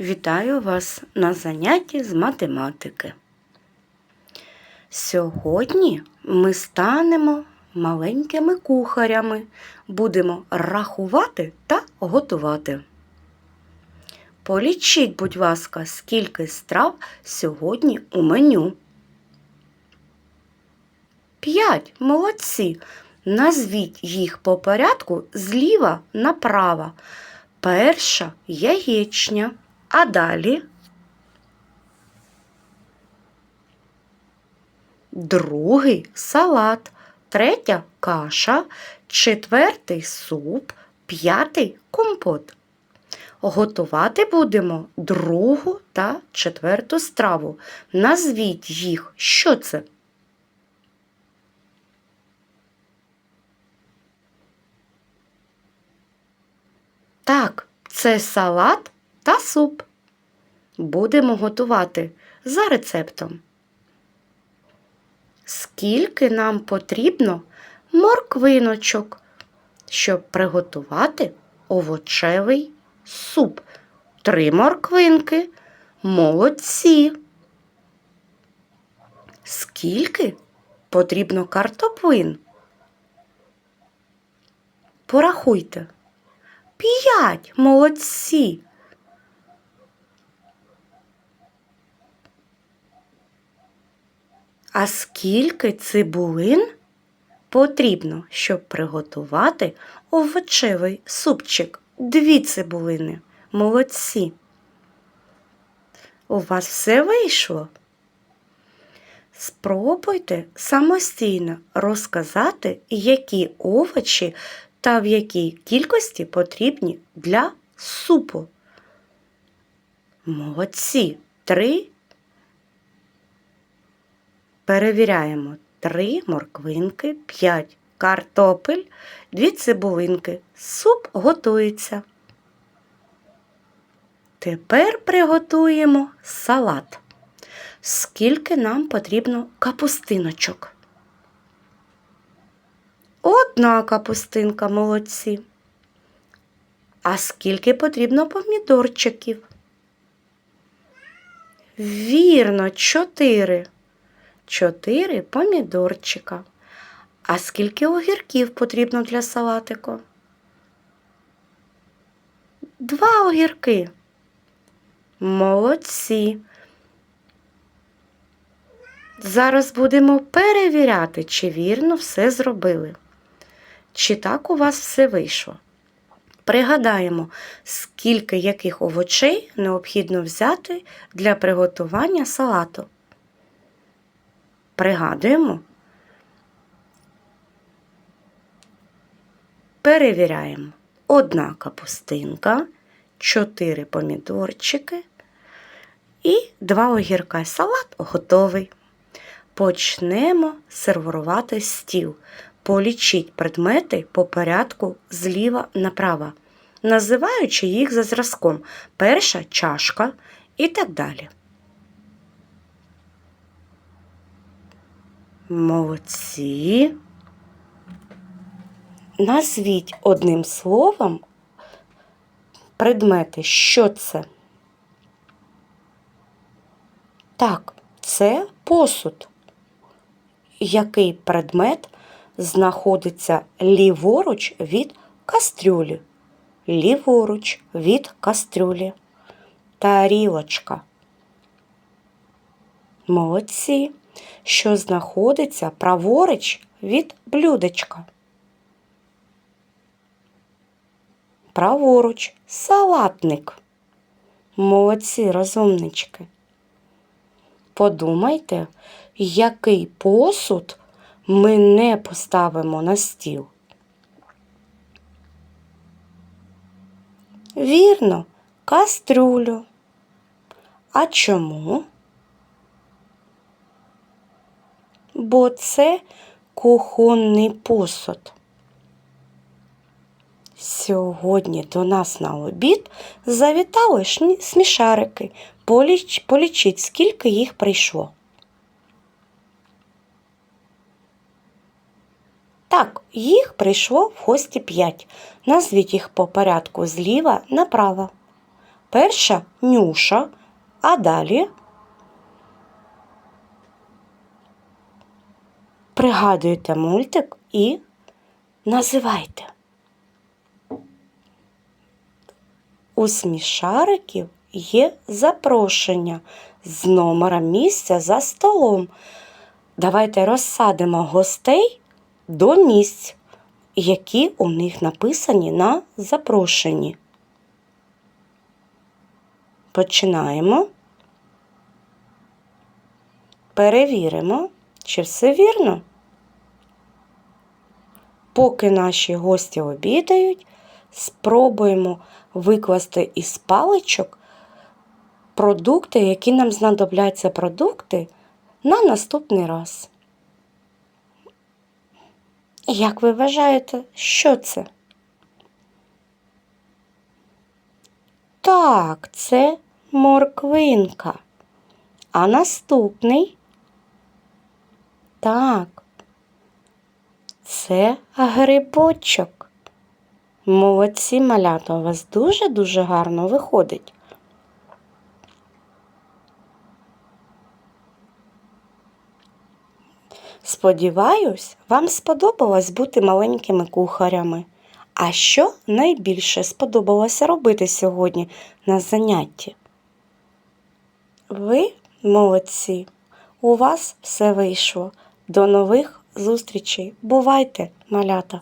Вітаю вас на занятті з математики. Сьогодні ми станемо маленькими кухарями, будемо рахувати та готувати. Полічіть, будь ласка, скільки страв сьогодні у меню. П'ять. Молодці. Назвіть їх по порядку зліва направо. Перша яєчня, а далі другий салат, третя каша, четвертий суп, п'ятий компот. Готувати будемо другу та четверту страву. Назвіть їх. Що це? Так, це салат та суп. Будемо готувати за рецептом. Скільки нам потрібно морквиночок, щоб приготувати овочевий суп? Три морквинки. Молодці. Скільки потрібно картоплин? Порахуйте. П'ять молодці. А скільки цибулин потрібно, щоб приготувати овочевий супчик? Дві цибулини. Молодці. У вас все вийшло? Спробуйте самостійно розказати, які овочі та в якій кількості потрібні для супу. Молодці. Три. Перевіряємо. Три морквинки, п'ять картопель, дві цибулинки. Суп готується. Тепер приготуємо салат. Скільки нам потрібно капустиночок? Одна капустинка молодці. А скільки потрібно помідорчиків? Вірно, чотири. Чотири помідорчика. А скільки огірків потрібно для салатику? Два огірки. Молодці. Зараз будемо перевіряти, чи вірно все зробили. Чи так у вас все вийшло? Пригадаємо, скільки яких овочей необхідно взяти для приготування салату. Пригадуємо. Перевіряємо. Одна капустинка, чотири помідорчики і два огірка. Салат готовий. Почнемо сервувати стіл. Полічіть предмети по порядку зліва направо, називаючи їх за зразком перша чашка і так далі. Молодці. Назвіть одним словом предмети, що це? Так, це посуд. Який предмет знаходиться ліворуч від кастрюлі? Ліворуч від кастрюлі. Тарілочка. Молодці, що знаходиться праворуч від блюдечка. Праворуч салатник. Молодці розумнички. Подумайте, який посуд ми не поставимо на стіл. Вірно, кастрюлю. А чому? Бо це кухонний посуд. Сьогодні до нас на обід завітали смішарики. Поліч, полічіть, скільки їх прийшло. Так, їх прийшло в гості 5. Назвіть їх по порядку зліва направо. Перша нюша, а далі пригадуєте мультик і називайте. У смішариків є запрошення з номером місця за столом. Давайте розсадимо гостей до місць, які у них написані на запрошенні. Починаємо. Перевіримо, чи все вірно. Поки наші гості обідають, спробуємо викласти із паличок продукти, які нам знадобляться продукти на наступний раз. Як ви вважаєте, що це? Так, це морквинка. А наступний? Так, це грибочок. Молодці малята, у вас дуже-дуже гарно виходить. Сподіваюсь, вам сподобалось бути маленькими кухарями. А що найбільше сподобалося робити сьогодні на занятті? Ви молодці, у вас все вийшло. До нових зустрічей. Бувайте, малята!